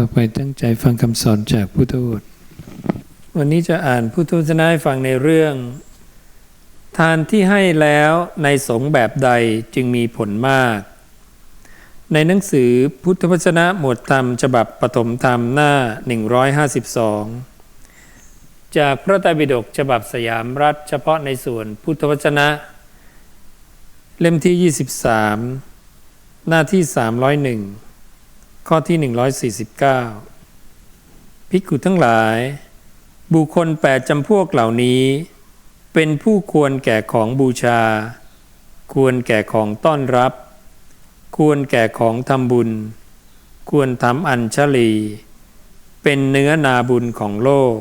ต่อไปตั้งใจฟังคำสอนจากพุทธวจวันนี้จะอ่านพุทธวจนะให้ฟังในเรื่อง ทานที่ให้แล้วในสงแบบใดจึงมีผลมาก ในหนังสือพุทธวจนะหมวดธรรมฉบับปฐมธรรมหน้า 152 จากพระไตรปิฎกฉบับสยามรัฐเฉพาะในส่วนพุทธวจนะ เล่มที่ 23 หน้าที่ 301 ข้อที่ 149 ภิกขุทั้งหลาย บุคคลแปดจำพวกเหล่านี้ เป็นผู้ควรแก่ของบูชา ควรแก่ของต้อนรับ ควรแก่ของทำบุญ ควรทำอัญชลี เป็นเนื้อนาบุญของโลก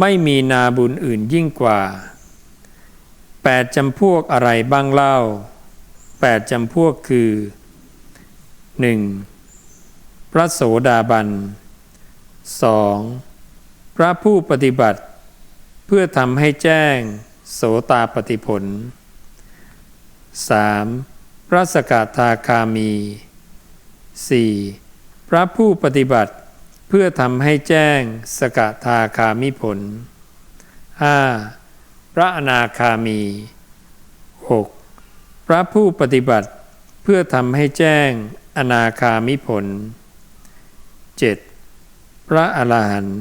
ไม่มีนาบุญอื่นยิ่งกว่าแปดจำพวกอะไรบ้างเล่าแปดจำพวกคือ 1. พระโสดาบัน 2. พระผู้ปฏิบัติ เพื่อทำให้แจ้ง โสตาปฏิผล 3. พระสกทาคามี 4. พระผู้ปฏิบัติเพื่อทำให้แจ้งสกทาคามิผล 5. พระอนาคามี 6. พระผู้ปฏิบัติเพื่อทำให้แจ้งอนาคามิผล 7. พระอรหันต์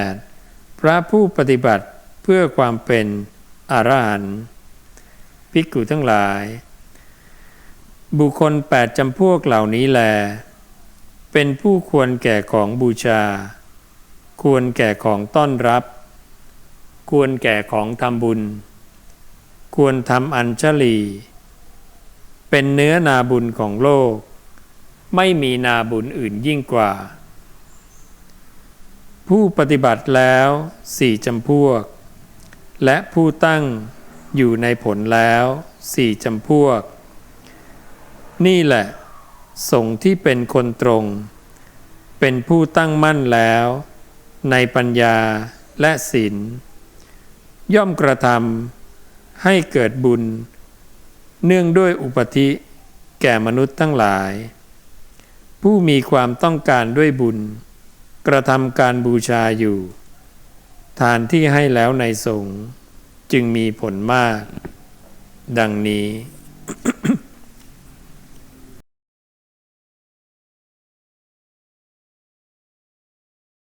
8. พระผู้ปฏิบัติเพื่อความเป็นอรหันต์ภิกขุทั้งหลาย บุคคลแปดจำพวกเหล่านี้แล เป็นผู้ควรแก่ของบูชา ควรแก่ของต้อนรับ ควรแก่ของทำบุญ ควรทำอัญชลี เป็นเนื้อนาบุญของโลก ไม่มีนาบุญอื่นยิ่งกว่า ผู้ปฏิบัติแล้วสี่จำพวก และผู้ตั้งอยู่ในผลแล้วสี่จำพวก นี่แหละสงที่เป็นคนตรง เป็นผู้ตั้งมั่นแล้ว ในปัญญาและศีลย่อมกระทำให้เกิดบุญ เนื่องด้วยอุปธิแก่มนุษย์ทั้งหลาย ผู้มีความต้องการด้วยบุญ กระทำการบูชาอยู่ ทานที่ให้แล้วในสงฆ์จึงมีผลมาก ดังนี้